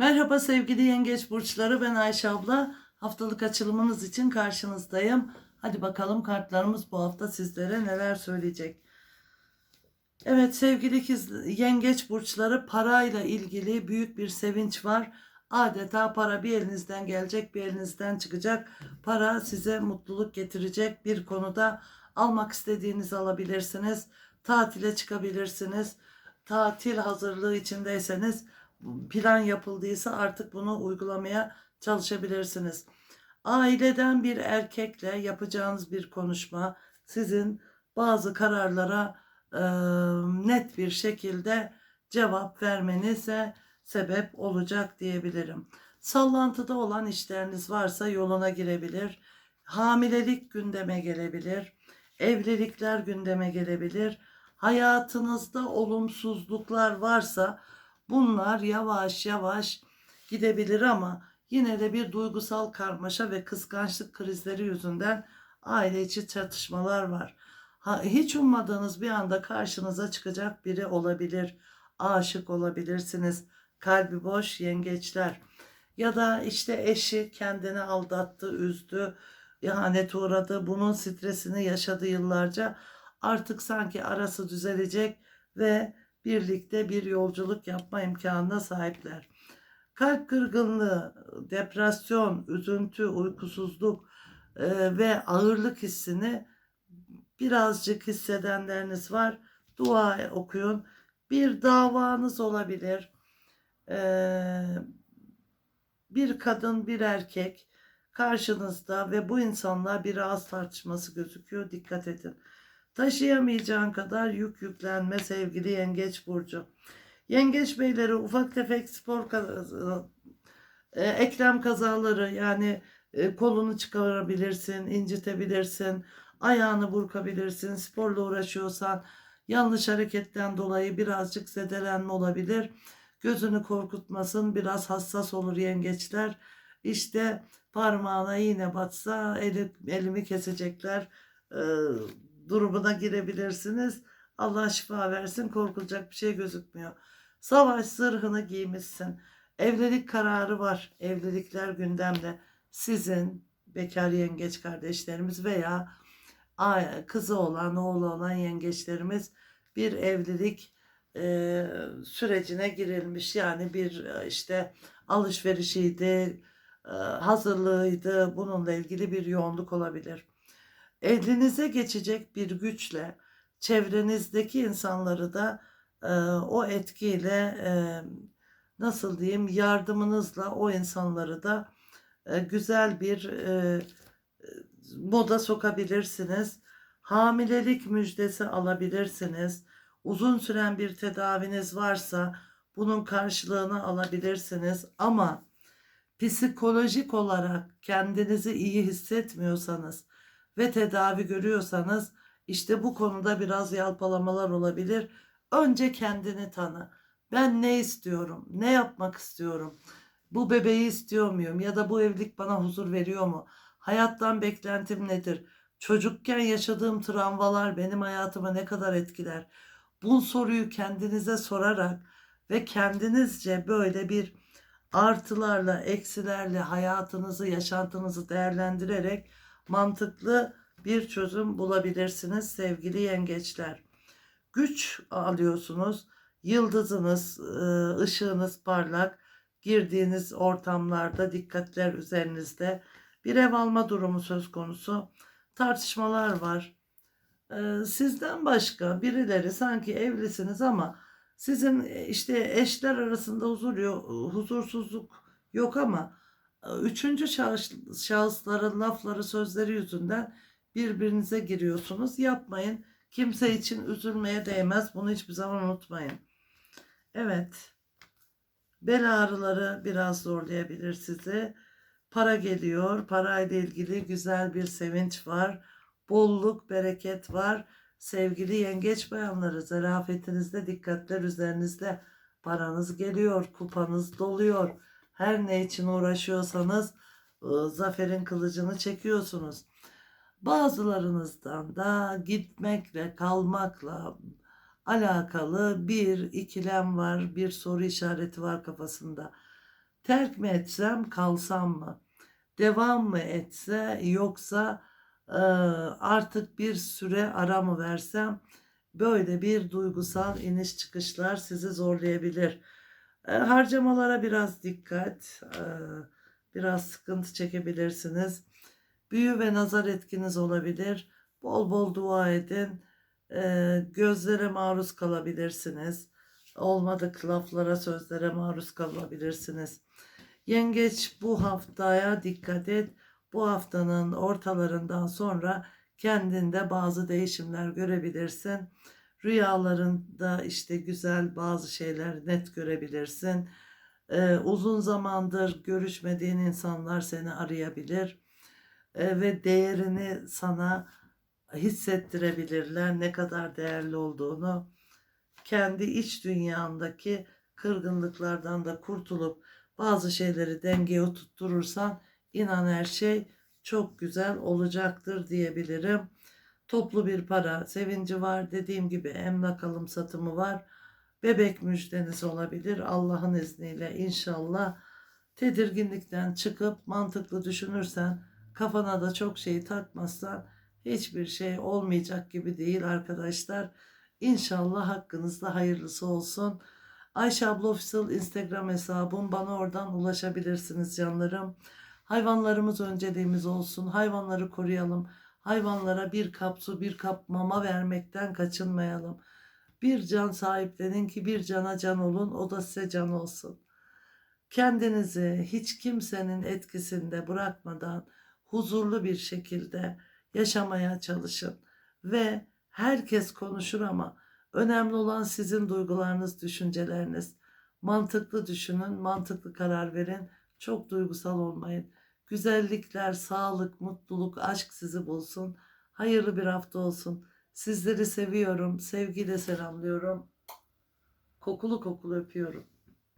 Merhaba sevgili yengeç burçları ben Ayşe abla. Haftalık açılımınız için karşınızdayım. Hadi bakalım kartlarımız bu hafta sizlere neler söyleyecek. Evet sevgili yengeç burçları parayla ilgili büyük bir sevinç var. Adeta para bir elinizden gelecek bir elinizden çıkacak. Para size mutluluk getirecek bir konuda almak istediğinizi alabilirsiniz. Tatile çıkabilirsiniz. Tatil hazırlığı içindeyseniz plan yapıldıysa artık bunu uygulamaya çalışabilirsiniz. Aileden bir erkekle yapacağınız bir konuşma sizin bazı kararlara e, net bir şekilde cevap vermenize sebep olacak diyebilirim. Sallantıda olan işleriniz varsa yoluna girebilir. Hamilelik gündeme gelebilir. Evlilikler gündeme gelebilir. Hayatınızda olumsuzluklar varsa bunlar yavaş yavaş gidebilir ama yine de bir duygusal karmaşa ve kıskançlık krizleri yüzünden aile içi çatışmalar var. Ha, hiç ummadığınız bir anda karşınıza çıkacak biri olabilir. Aşık olabilirsiniz. Kalbi boş yengeçler. Ya da işte eşi kendini aldattı, üzdü, ihanet uğradı. Bunun stresini yaşadı yıllarca. Artık sanki arası düzelecek ve birlikte bir yolculuk yapma imkanına sahipler. Kalp kırgınlığı, depresyon, üzüntü, uykusuzluk e, ve ağırlık hissini birazcık hissedenleriniz var. Dua okuyun. Bir davanız olabilir. Ee, bir kadın, bir erkek karşınızda ve bu insanlar bir ağız tartışması gözüküyor. Dikkat edin. Taşıyamayacağın kadar yük yüklenme sevgili yengeç burcu. Yengeç beyleri ufak tefek spor kaz- e, eklem kazaları yani e, kolunu çıkarabilirsin, incitebilirsin, ayağını burkabilirsin, sporla uğraşıyorsan yanlış hareketten dolayı birazcık zedelenme olabilir. Gözünü korkutmasın, biraz hassas olur yengeçler. İşte parmağına iğne batsa eli, elimi kesecekler e, durumuna girebilirsiniz. Allah şifa versin korkulacak bir şey gözükmüyor. Savaş zırhını giymişsin. Evlilik kararı var. Evlilikler gündemde. Sizin bekar yengeç kardeşlerimiz veya kızı olan, oğlu olan yengeçlerimiz bir evlilik e, sürecine girilmiş. Yani bir e, işte alışverişiydi, e, hazırlığıydı. Bununla ilgili bir yoğunluk olabilir. Elinize geçecek bir güçle çevrenizdeki insanları da e, o etkiyle e, nasıl diyeyim yardımınızla o insanları da e, güzel bir e, moda sokabilirsiniz. Hamilelik müjdesi alabilirsiniz. Uzun süren bir tedaviniz varsa bunun karşılığını alabilirsiniz ama psikolojik olarak kendinizi iyi hissetmiyorsanız ve tedavi görüyorsanız işte bu konuda biraz yalpalamalar olabilir. Önce kendini tanı. Ben ne istiyorum? Ne yapmak istiyorum? Bu bebeği istiyor muyum? Ya da bu evlilik bana huzur veriyor mu? Hayattan beklentim nedir? Çocukken yaşadığım travmalar benim hayatımı ne kadar etkiler? Bu soruyu kendinize sorarak ve kendinizce böyle bir artılarla, eksilerle hayatınızı, yaşantınızı değerlendirerek mantıklı bir çözüm bulabilirsiniz sevgili yengeçler. Güç alıyorsunuz. Yıldızınız, ıı, ışığınız parlak. Girdiğiniz ortamlarda dikkatler üzerinizde. Bir ev alma durumu söz konusu. Tartışmalar var. Sizden başka birileri sanki evlisiniz ama sizin işte eşler arasında huzur yok, huzursuzluk yok ama üçüncü şahıs, şahısların lafları sözleri yüzünden birbirinize giriyorsunuz. Yapmayın. Kimse için üzülmeye değmez. Bunu hiçbir zaman unutmayın. Evet. Bel ağrıları biraz zorlayabilir sizi. Para geliyor. Parayla ilgili güzel bir sevinç var. Bolluk, bereket var. Sevgili yengeç bayanları zarafetinizde dikkatler üzerinizde. Paranız geliyor, kupanız doluyor. Her ne için uğraşıyorsanız ıı, zaferin kılıcını çekiyorsunuz. Bazılarınızdan da gitmekle, kalmakla alakalı bir ikilem var, bir soru işareti var kafasında. Terk mi etsem kalsam mı? Devam mı etse yoksa e, artık bir süre ara mı versem? Böyle bir duygusal iniş çıkışlar sizi zorlayabilir. Harcamalara biraz dikkat. biraz sıkıntı çekebilirsiniz. Büyü ve nazar etkiniz olabilir. Bol bol dua edin. Gözlere maruz kalabilirsiniz. Olmadık laflara, sözlere maruz kalabilirsiniz. Yengeç bu haftaya dikkat et. Bu haftanın ortalarından sonra kendinde bazı değişimler görebilirsin. Rüyalarında işte güzel bazı şeyler net görebilirsin. Ee, uzun zamandır görüşmediğin insanlar seni arayabilir Ee, ve değerini sana hissettirebilirler ne kadar değerli olduğunu. Kendi iç dünyandaki kırgınlıklardan da kurtulup bazı şeyleri dengeye oturturursan inan her şey çok güzel olacaktır diyebilirim. Toplu bir para sevinci var. Dediğim gibi emlak alım satımı var. Bebek müjdeniz olabilir. Allah'ın izniyle inşallah tedirginlikten çıkıp mantıklı düşünürsen kafana da çok şey takmazsan hiçbir şey olmayacak gibi değil arkadaşlar. İnşallah hakkınızda hayırlısı olsun. Ayşe abla Official Instagram hesabım. Bana oradan ulaşabilirsiniz canlarım. Hayvanlarımız önceliğimiz olsun. Hayvanları koruyalım. Hayvanlara bir kap su, bir kap mama vermekten kaçınmayalım. Bir can sahiplenin ki bir cana can olun. O da size can olsun. Kendinizi hiç kimsenin etkisinde bırakmadan huzurlu bir şekilde yaşamaya çalışın ve herkes konuşur ama önemli olan sizin duygularınız, düşünceleriniz. Mantıklı düşünün, mantıklı karar verin. Çok duygusal olmayın. Güzellikler, sağlık, mutluluk, aşk sizi bulsun. Hayırlı bir hafta olsun. Sizleri seviyorum. Sevgiyle selamlıyorum. Kokulu kokulu öpüyorum.